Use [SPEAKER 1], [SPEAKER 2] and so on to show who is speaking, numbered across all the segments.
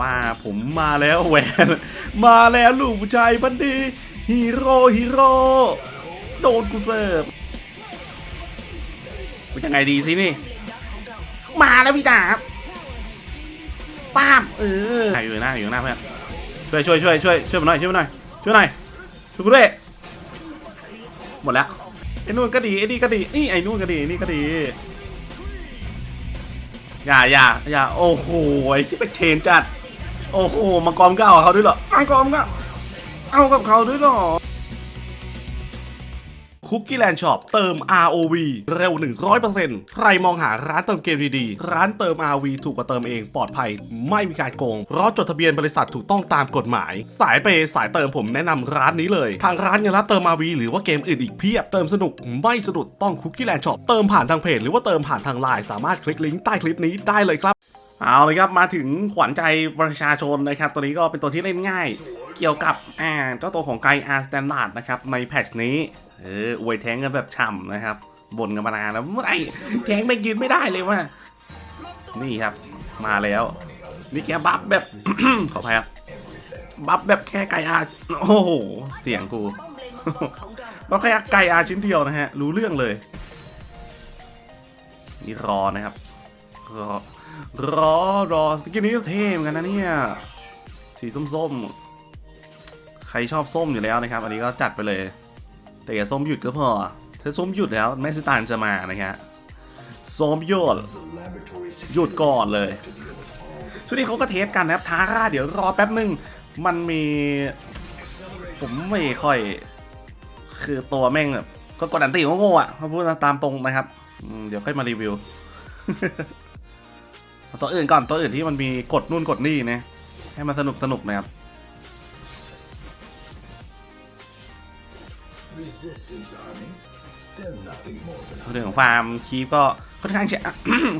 [SPEAKER 1] ว่าผมมาแล้วแหวนมาแล้วลูกผู้ชายพันดีฮีโร่ฮีโร่โดนกูเสิร์ฟกูยังไงดีสินี่มาแล้วพี่จ๋าป้ามเอออยู่หน้าอยู่หน้าเพื่อนช่วยช่วยช่วยช่วยช่วยผมหน่อยช่วยผมหน่อยช่วยหน่อยช่วยกูด้วยหมดแล้วไอ้นู่นก็ดีไอ้นี่ก็ดีนี่ไอ้นู่นก็ดีไอ้นี่ก็ดีอย่าอย่าอย่าโอ้โหไอ้ที่เป็นเชนจัด โอ้โหมังกรก็เอากับเขาด้วยเหรอมังกรก็เอากับเขาด้วยเหรอคุกกี้แลนด์ช็อปเติม ROV เร็ว 100%ใครมองหาร้านเติมเกมดีๆ ร้านเติม ROV ถูกกว่าเติมเองปลอดภัย ไม่มีการโกง เพราะจดทะเบียนบริษัทถูกต้องตามกฎหมาย สายเปย์สายเติมผมแนะนำร้านนี้เลย ทางร้านยังรับเติม ROV หรือว่าเกมอื่นอีกเพียบ เติมสนุกไม่สะดุดต้องคุกกี้แลนด์ช็อปเติมผ่านทางเพจหรือว่าเติมผ่านทางไลน์สามารถคลิกลิงก์ใต้คลิปนี้ได้เลยครับ เอาเลยครับมาถึงขวัญใจประชาชนนะครับ ตัวนี้ก็เป็นตัวที่เล่นง่าย เกี่ยวกับอ่าเจ้าตัวของไกอาร์สแตนดาร์ดนะครับ ในแพทช์นี้ เอออวยแทงกันแบบฉ่ำนะครับบ่นกันมานานแล้วเมื่อไรแทงไม่ยืนไม่ได้เลยว่า นี่ครับ มาแล้ว นี่แกบัฟแบบ ขออภัยครับบัฟแบบแค่ไกอาร์โอ้โหเสียงกูบัฟแค่ไกอาร์ชิ้นเดียวนะฮะ รู้เรื่องเลย นี่รอนะครับรอ รอรอตะกี้นี้เท่เหมือนกันนะเนี่ย สีส้มๆ ใครชอบส้มอยู่แล้วนะครับ อันนี้ก็จัดไปเลย แต่อย่าส้มหยุดก็พอ ถ้าส้มหยุดแล้วแม่สตานจะมานะครับส้มหยุดหยุดก่อนเลยทุกที่เขาก็เทสกันนะครับทาร่าเดี๋ยวรอแป๊บหนึ่งมันมี ผมไม่ค่อย คือตัวแม่งแบบก็กดอันตีโง่ๆอะพอพูดตามตรงนะครับ เดี๋ยวค่อยมารีวิว ตัวอื่นก่อนตัวอื่นที่มันมีกดนู่นกดนี่นะให้มันสนุกสนุกนะครับ
[SPEAKER 2] Resistance Army? They're nothing more than
[SPEAKER 1] เรื่องของฟาร์มคีฟก็ค่อนข้างช้า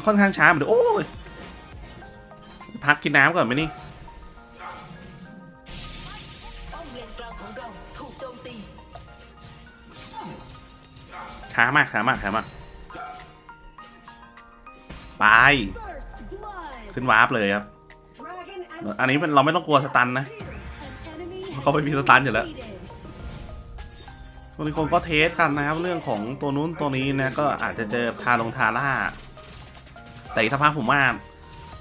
[SPEAKER 1] ค่อนข้างช้าเหมือนเดิมโอ้ยพักกินน้ำก่อนไหมนี่
[SPEAKER 3] ป้อมเลนกลางของเราถูกโจมตี
[SPEAKER 1] ช้ามากช้ามากช้ามากไป ขึ้นวาร์ปเลยครับ อันนี้มันเราไม่ต้องกลัวสตันนะเขาไม่มีสตันอยู่แล้วคนคนก็เทสกันนะครับ เรื่องของตัวนู้นตัวนี้นะก็อาจจะเจอทาลงทาร่า แต่อีกสักพักผมว่า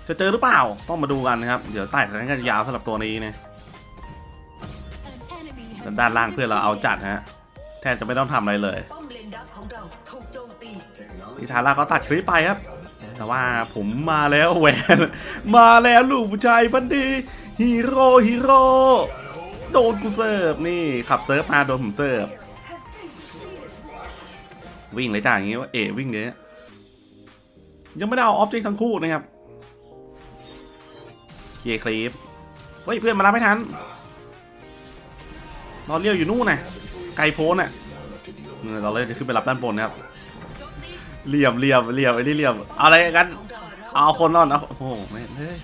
[SPEAKER 1] จะเจอหรือเปล่าต้องมาดูกันนะครับ เดี๋ยวใต้กันกันยาวสำหรับตัวนี้นะด้านล่างเพื่อนเราเอาจัดฮะแทบจะไม่ต้องทำอะไรเลย
[SPEAKER 3] ป้อมเลนดักของเราถูกโจมตี
[SPEAKER 1] ทิทาร่าก็ตัดคลิปไปครับ แต่ว่าผมมาแล้วแหวน มาแล้วลูกผู้ชายพันดีฮีโร่ฮีโร่โดนกูเสิร์ฟนี่ขับเซิร์ฟมาโดนผมเสิร์ฟวิ่งเลยจ้าอย่างงี้ว่าเอวิ่งเนี้ยยังไม่ได้เอาออบเจกต์ทั้งคู่นะครับเคลียร์คลิปเฮ้ยเพื่อนมารับไม่ทันรอเลี้ยวอยู่นู่นนะไกลโพ้นน่ะเราเลยจะขึ้นไปรับด้านบนนะครับ เหลี่ยมเหลี่ยมเหลี่ยมไอ้นี่เหลี่ยมเอาอะไรกันเอาคนนอนเอาโอ้โหไม่เฮ้ย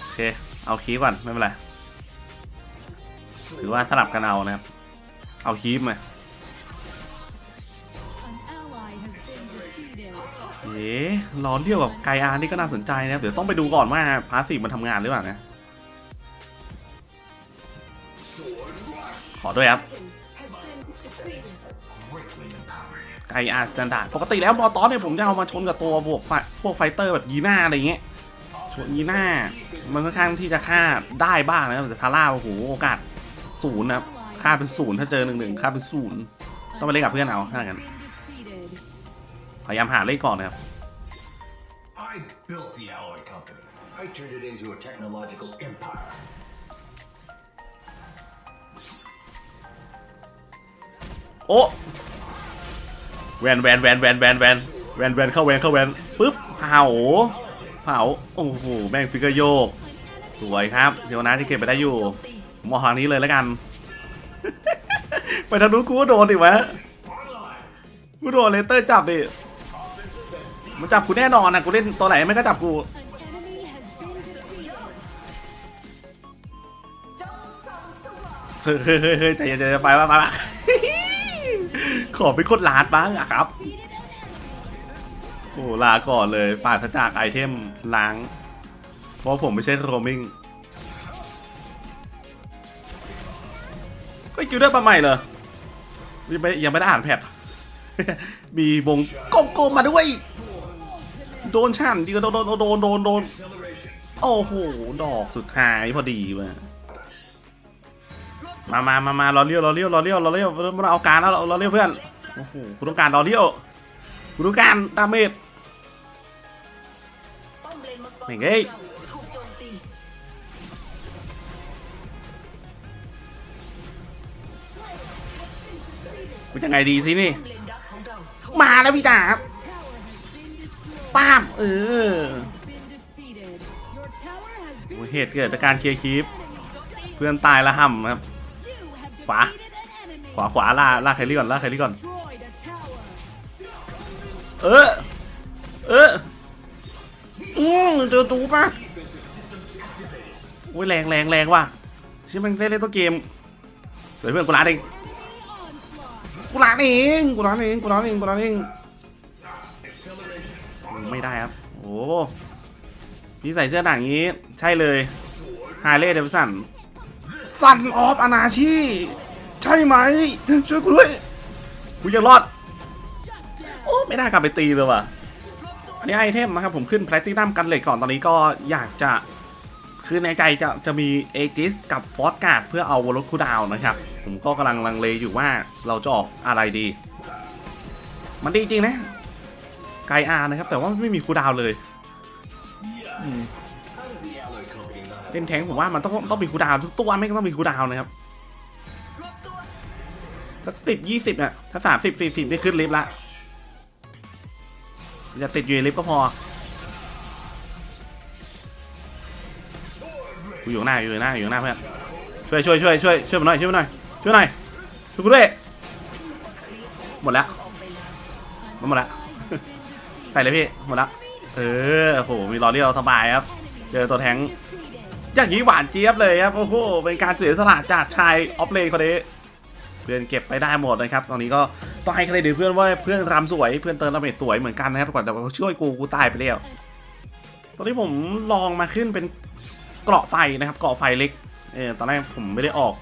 [SPEAKER 1] โอเคเอาคีบก่อนไม่เป็นไรถือว่าสลับกันเอานะครับ เอาคีบมาเอ๊ะล้อนเลี้ยวกับไกอาร์นี่ก็น่าสนใจนะครับ เดี๋ยวต้องไปดูก่อนว่าพาสซีฟมันทำงานหรือเปล่านะ ขอด้วยครับ ไกอาร์สแตนดาร์ดปกติแล้วบอตอสเนี่ยผมจะเอามาชนกับตัวบวกไฟพวกไฟเตอร์แบบยีน่าอะไรเงี้ยชนยีน่ามันค่อนข้างที่จะฆ่าได้บ้างนะครับแต่ทาร่าโอ้โหโอกาสศูนย์นะครับค่าเป็นศูนย์ถ้าเจอหนึ่งหนึ่งค่าเป็นศูนย์ต้องไปเล่นกับเพื่อนเอาถ้างั้นพยายามหาเล่นก่อนนะครับ
[SPEAKER 2] I built the Alloy Company. I turned it into a technological empire.
[SPEAKER 1] โอ้ แวนแวนแวนแวนแวนแวนแวนแวนเข้าแวนเข้าแวนปึ๊บเผาเผาโอ้โหแม่งฟิกเกอร์โยก สวยครับเดี๋ยวนะที่เก็บไปได้อยู่
[SPEAKER 3] ม
[SPEAKER 1] องทางนี้เลยแล้วกัน ไปทางนู้นกูก็โดนดิวะกูโดนเลเตอร์จับดิมันจับกูแน่นอนนะกูเล่นตัวไหนไม่ก็จับกูเฮ้ยเฮ้ยเฮ้ยเฮ้ยใจเย็นใจเย็นไปมาไปมา ขอเป็นคนลาดบ้างอะครับ โอ้ลาก่อนเลยปราศจากไอเทมล้าง เพราะผมไม่ใช่โรมิงก็คิวเดอร์มาใหม่เหรอยังไม่ยังไม่ได้อ่านแพทมีวงกลมๆมาด้วย โดนชั่นดีก็โดนโดนโดนโดนโดนโอ้โห ดอกสุดท้ายพอดีว่ะ มามามามาเราเลี้ยวเราเลี้ยวเราเลี้ยวเราเลี้ยวเราเอาการแล้วเราเราเลี้ยวเพื่อนโอ้โหกูต้องการเราเลี้ยวกูต้องการดาเมจ
[SPEAKER 3] ป้อมเลนมังกร
[SPEAKER 1] แม่งเอ้ย
[SPEAKER 3] ถูกโจมตี
[SPEAKER 1] กูจะไงดีสินี่
[SPEAKER 3] ป้อมเลนดักของเราถูก
[SPEAKER 1] มาแล้วพี่จ๋าป้ามเออ
[SPEAKER 4] been defeated. Your tower has
[SPEAKER 1] โอ้
[SPEAKER 4] been
[SPEAKER 1] เหตุเกิดจากการเคลียร์คีป
[SPEAKER 3] โจมตี
[SPEAKER 1] เพื่อนตายและห่ำครับ
[SPEAKER 4] you have
[SPEAKER 1] Khóa.
[SPEAKER 4] defeated an enemy.
[SPEAKER 1] ขวาขวาล่าล่าใครี่ก่อนล่าใครี่ก่อน เออ เออ อืมเจอตูป่ะโอ้ยแรงแรงแรงว่ะช่มันได้เล่นตัวเกมเดี๋ยวเพื่อนกูร้านเองกูร้านเองกูร้านเองกูร้านเองกูร้านเองไม่ได้ครับ โอ้พี่ใส่เสื้อหนังนี้ ใช่เลยฮาร์เลย์เดวิสัน ซันออฟอนาชี ใช่ไหม ช่วยกูด้วยกูยังรอด โอ้ไม่น่ากลับไปตีเลยว่ะ อันนี้ไอเทมนะครับผมขึ้นแพลตินัมกันเหล็กก่อนตอนนี้ก็อยากจะคือในใจจะจะมีเอจิสกับฟอสการ์ดเพื่อเอาวอลคูดาวนะครับ ผมก็กำลังลังเลอยู่ว่าเราจะออกอะไรดี มันดีจริงนะไกอาร์นะครับ แต่ว่าไม่มีคูดาวเลย เล่นแทงผมว่ามันต้องต้องมีคูดาวทุกตัวไม่ต้องมีคูดาวนะครับสักสิบยี่สิบเนี่ยถ้าสามสิบสี่สิบได้ขึ้นลิฟต์ละอย่าติดอยู่ในลิฟต์ก็พอกูอยู่หน้าอยู่หน้าอยู่หน้าเพื่อนช่วยช่วยช่วยช่วยช่วยมาหน่อยช่วยมาหน่อยช่วยหน่อยช่วยกูด้วยหมดแล้ว
[SPEAKER 3] ออกไปแล้ว
[SPEAKER 1] หมดแล้วใส่เลยพี่หมดแล้วเออโหมีรอเรียวสบายครับ เจอตัวแทง อย่างนี้หวานเจี๊ยบเลยครับโอ้โหเป็นการเสียสละจากชายออฟเลนคนนี้เพื่อนเก็บไปได้หมดนะครับ ตอนนี้ก็ต้องให้เครดิตเพื่อนว่าเพื่อนรำสวยเพื่อนเติมระเบิดสวยเหมือนกันนะครับก่อนแต่ช่วยกูกูตายไปแล้วตอนนี้ผมลองมาขึ้นเป็นเกราะไฟนะครับเกราะไฟเล็กเออตอนแรกผมไม่ได้ออก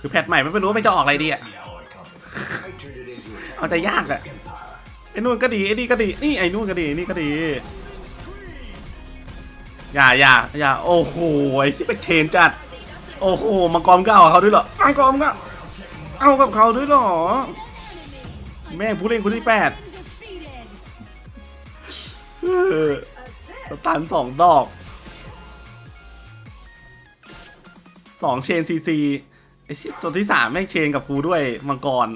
[SPEAKER 1] คือแพทใหม่ไม่รู้ว่าจะออกอะไรดีอะเอาใจยากอะไอ้นู่นก็ดีไอ้นี่ก็ดีนี่ไอ้นู่นก็ดีนี่ก็ดี อย่าอย่าอย่าโอ้โหไอ้ที่เป็นเชนจัด โอ้โหมังกรก็เอาเขาด้วยเหรอมังกรก็เอากับเขาด้วยเหรอ แม่งผู้เล่นคนที่แปดสตันสองดอกสองเชนซีซีไอชิตัวที่สามแม่งเชนกับกูด้วยมังกร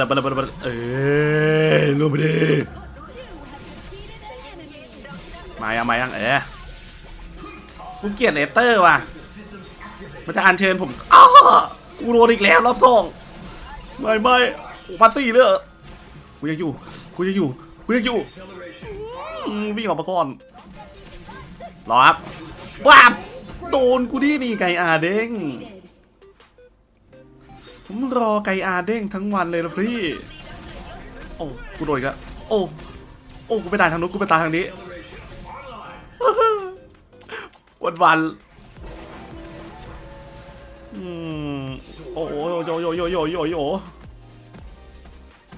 [SPEAKER 1] ระเบิดระเบิดระเบิดระเบิดเอ้ยลงไปดิมายังมายังเออกูเกลียดเลเตอร์ว่ะ มันจะอัญเชิญผมอ้ากูโดนอีกแล้วรอบสองไม่ไม่พันสี่เลยเหรอกูยังอยู่กูยังอยู่กูยังอยู่วิ่งออกมาก่อนรอครับว้าโดนกูดินี่ไก่อาเด้ง ผมรอไก่อาเด้งทั้งวันเลยนะพี่ โอ้กูโดนอีกแล้วโอ้ โอ้กูไปตายทางนู้นกูไปตายทางนี้ วันวันอืมโอ้โหโยโยโยโยโยโย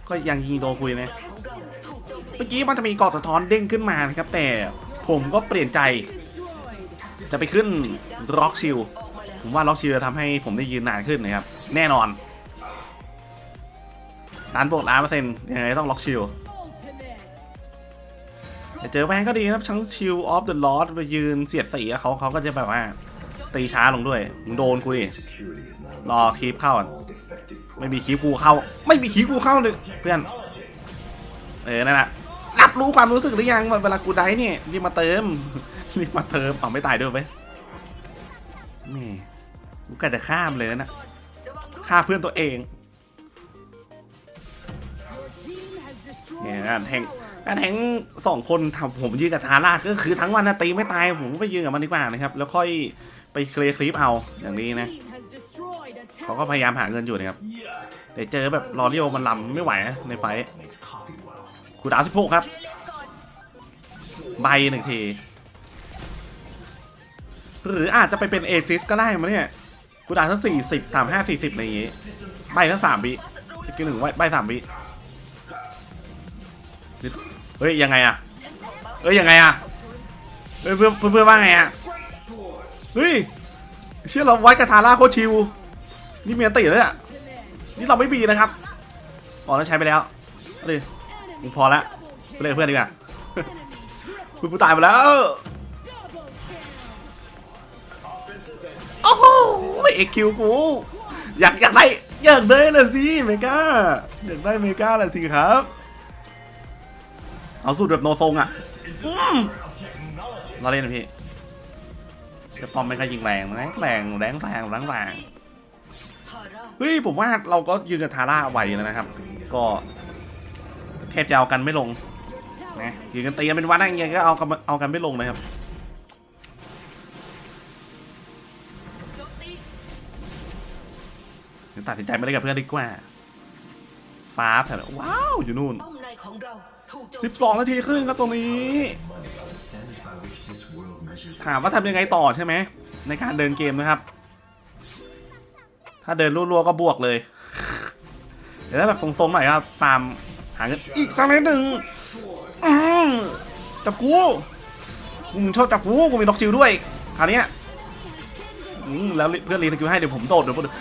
[SPEAKER 1] ก็ยังยิงโดคุยนะ
[SPEAKER 3] เราถูกโจมตี
[SPEAKER 1] เมื่อกี้มันจะมีกรอบสะท้อนเด้งขึ้นมานะครับ แต่ผมก็เปลี่ยนใจ จะไปขึ้นร็อกชิลผมว่าล็อกชิลจะทำให้ผมได้ยืนนานขึ้นนะครับ แน่นอนร้านบวกล้านเปอร์เซ็นต์ยังไงต้องล็อกชิลแต่เจอแวนก็ดีครับทั้งชิลออฟเดอะลอสไปยืนเสียดสีเขาเขาก็จะแบบว่า ตีช้าลงด้วย มึงโดนกูดิ รอคลิปเข้า ไม่มีคลิปกูเข้า ไม่มีคลิปกูเข้าเลยเพื่อน เออ นั่นแหละรับรู้ความรู้สึกหรือยังว่าเวลากูได้เนี่ยรีบมาเติมรีบมาเติมเอาไม่ตายด้วยไหมแม่กูกะจะข้ามเลยนะ
[SPEAKER 3] ระ
[SPEAKER 1] ฆ่าเพื่อนตัวเองเนี่ยการแทงการแทงสองคนทำผมยืนกับทาร่าก็คือทั้งวันนะตีไม่ตายผมไปยืนกับมันดีกว่านะครับ แล้วค่อยไปเคลียร์คลิปเอาอย่างนี้นะเขาก็พยายามหาเงินอยู่นะครับแต่เจอแบบรอเรียวมันลำไม่ไหวนะในไฟคูดาวสิบหกครับ ใบหนึ่งที หรืออาจจะไปเป็นเอจิสก็ได้มั้งเนี่ย คูด่าวสักสี่สิบสามห้าสี่สิบอะไรอย่างงี้ใบทั้งสามวิสกิลหนึ่งไว้ใบสามวิเฮ้ยยังไงอะเฮ้ยยังไงอะเฮ้ยเพื่อนเพื่อนเพื่อว่าไงอะเฮ้ยเชื่อเราไว้กระทาร่าโคชิว นี่เมียติแล้วเนี่ยนี่เราไม่บีนะครับอ๋อแล้วใช้ไปแล้วเอาดิมึงพอละไปเล่นเพื่อนดีกว่าคุณผู้ตายไปแล้วโอ้โห เอ็กคิวกู อยากอยากได้อยากได้เลยสิเมกาอยากได้เมกาเลยสิครับ เอาสูตรแบบโนทรงอะอืมเราเล่นนะพี่จะปอมไม่ก็ยิงแรงแรงแรงแรงแรงแรงแรง
[SPEAKER 3] ทาร่า
[SPEAKER 1] เฮ้ยผมว่าเราก็ยืนกับทาร่าไหวแล้วนะครับ ก็แทบจะเอากันไม่ลงนะยืนกันตีกันเป็นวันอะไรอย่างเงี้ยก็เอากันเอากันไม่ลงนะครับ
[SPEAKER 3] ตั
[SPEAKER 1] ดสินใจไม่ได้กับเพื่อนดีกว่า ฟ้าแถวว้าวอยู่นู่น
[SPEAKER 3] ป้อมในของเราถูกโจมตี
[SPEAKER 1] 12 นาทีครึ่งครับตรงนี้
[SPEAKER 2] The standard by which this world measures
[SPEAKER 1] ถามว่าทำยังไงต่อใช่ไหม ในการเดินเกมนะครับ ถ้าเดินรัวๆก็บวกเลย เดี๋ยวถ้าแบบทรงๆหน่อยครับฟาร์มหาเงินอีกสักนิดหนึ่งอืมจับกูมึงชอบจับกูกูมีน็อกจิวด้วยคราวเนี้ยอืมแล้วเพื่อนรีสกิลให้เดี๋ยวผมโดดเดี๋ยวผมป๊าบ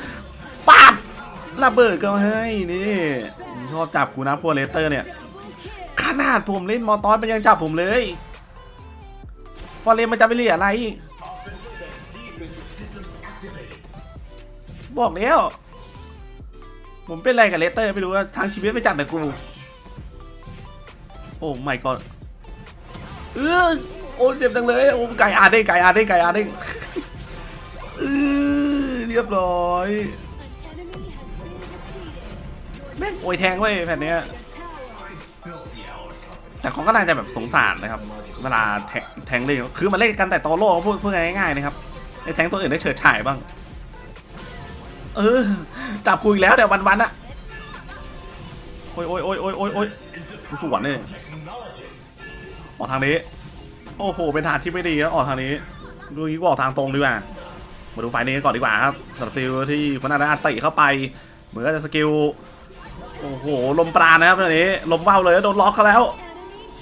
[SPEAKER 1] ระเบิดก็ให้นี่มึงชอบจับกูนะพวกเลสเตอร์เนี่ยขนาดผมเล่นมอตอนมันยังจับผมเลยฟอร์เรนมันจะไปเรียอะไร บอกแล้ว ผมเป็นอะไรกับเลสเตอร์ไม่รู้ว่าทั้งชีวิตไม่จับแต่กู โอ้ไม่ก็เออโอ้เจ็บจังเลยโอ้ไก่อาเด้งไก่อาเด้งไก่อาเด้งเออเรียบร้อย แม่งโอยแทงเว้ยแผ่นเนี้ยแต่เขาก็น่าจะแบบสงสารนะครับ เวลาแทงแทงเลยคือมันเล่นกันแต่โตโล่พูดพูดง่ายๆนะครับไอ้แทงตัวอื่นได้เฉิดฉายบ้าง เออจับกูอีกแล้วเดี๋ยววันๆอะโอ้ยโอ้ยโอ้ยโอ้ยโอ้ยโอ้ยกูสวนเลยออกทางนี้ โอ้โห เป็นทางที่ไม่ดีครับออกทางนี้ดูงี้ก็ออกทางตรงดีกว่า มาดูไฟนี้ก่อนดีกว่าครับสำหรับซิลที่คนนั้นอัดติเข้าไป เหมือนก็จะสกิล โอ้โห ลมปราณนะครับตอนนี้ ลมว่าวเลยโดนล็อกเขาแล้ว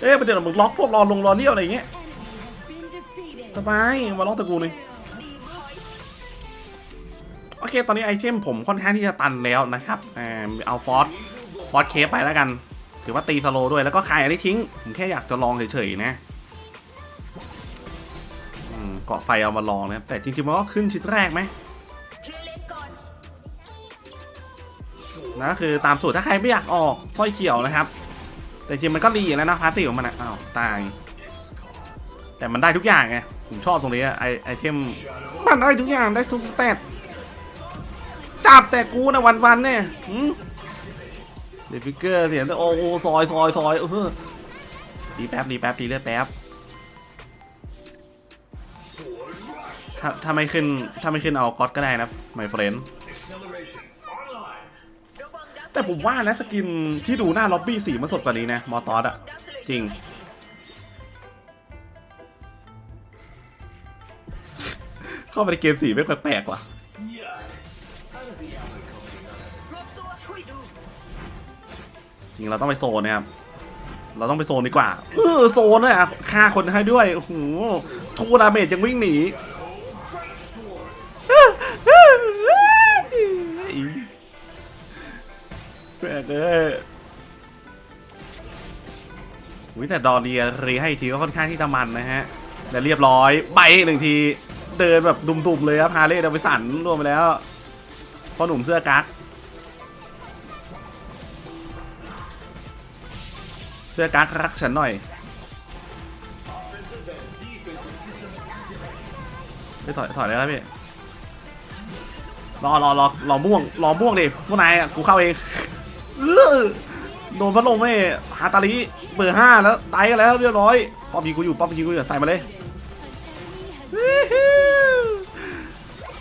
[SPEAKER 1] เอ๊ะประเดี๋ยวมึงล็อกพวกรอลงรอเลี้ยวอะไรอย่างเงี้ยสบายมาล็อกตะกูเลยโอเค ตอนนี้ไอเทมผมค่อนข้างที่จะตันแล้วนะครับอ่าเอาฟอสฟอสเคไปแล้วกัน ถือว่าตีสโลด้วย แล้วก็ขายอะไรทิ้ง ผมแค่อยากจะลองเฉยๆนะอืมเกาะไฟเอามาลองนะครับ แต่จริงๆมันก็ขึ้นชิ้นแรกไหม
[SPEAKER 3] นะ
[SPEAKER 1] ก็คือตามสูตรถ้าใครไม่อยากออกสร้อยเขียวนะครับ แต่จริงมันก็ดีอยู่แล้วนะพาสติของมันอ้าวตาย แต่มันได้ทุกอย่างไงผมชอบตรงนี้ไอไอเทมมันได้ทุกอย่างได้ทุกสเตตจับแต่กูนะวันวันเนี่ยเดฟิกเกอร์เสียงโอ้โหซอยซอยซอยเออดีแป๊บดีแป๊บดีเลือดแป๊บถ้าถ้าไม่ขึ้นถ้าไม่ขึ้นเอาก๊อตก็ได้นะไม่เฟรน
[SPEAKER 2] Acceleration
[SPEAKER 1] แต่ผมว่านะสกินที่ดูหน้าล็อบบี้สีมันสดกว่านี้นะมอตอสอะจริง เข้าไปในเกมสีไม่แปลกๆว่ะจริงเราต้องไปโซนนะครับเราต้องไปโซนดีกว่า เออโซนเลยอะฆ่าคนให้ด้วย โอ้โหทูดาเมจยังวิ่งหนี เลยอุ้ยแต่ดอเรียรีให้ทีก็ค่อนข้างที่จะมันนะฮะ และเรียบร้อยใบหนึ่งที เดินแบบดุมๆเลยครับฮาเล่เดวิสันรวมไปแล้วพ่อหนุ่มเสื้อกั๊กเสื้อกั๊กรักฉันหน่อยไปถอยถอยเลยครับพี่รอรอรอรอม่วงรอม่วงดิพวกนายกูเข้าเอง โดนพัดลมไม่หาตาลีเบอร์ห้าแล้วตายกันแล้วเรียบร้อยป้อมยิงกูอยู่ป้อมยิงกูอยู่ใส่มาเลย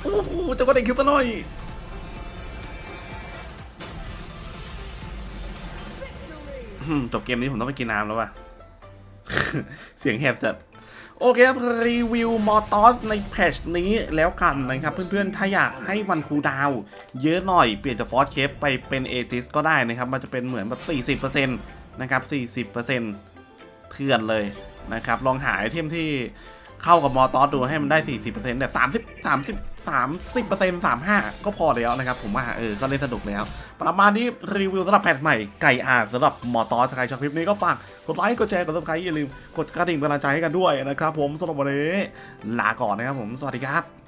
[SPEAKER 1] โอ้โหจะก็เด็กคิวตะน่อยจบเกมนี้ผมต้องไปกินน้ำแล้วว่ะ เสียงแหบจัด โอเคครับรีวิวมอตอสในแพชนี้แล้วกันนะครับ เพื่อนๆ ถ้าอยากให้วันคูดาวเยอะหน่อยเปลี่ยนจากฟอสเคปไปเป็นเอจิสก็ได้นะครับ มันจะเป็นเหมือนแบบ 40%นะครับ 40%เถื่อนเลยนะครับ ลองหาไอเทมที่เข้ากับมอตอสดูให้มันได้ 40%แต่30 30 30% 35 ก็พอแล้วนะครับ ผมว่าเออก็เล่นสนุกแล้ว ประมาณนี้รีวิวสำหรับแพทใหม่ไก่อาสำหรับหมอตอสใครชอบคลิปนี้ก็ฝากกดไลค์กดแชร์กดติดตามอย่าลืม กดกระดิ่งกำลังใจให้กันด้วยนะครับผมสำหรับวันนี้ลาก่อนนะครับผมสวัสดีครับ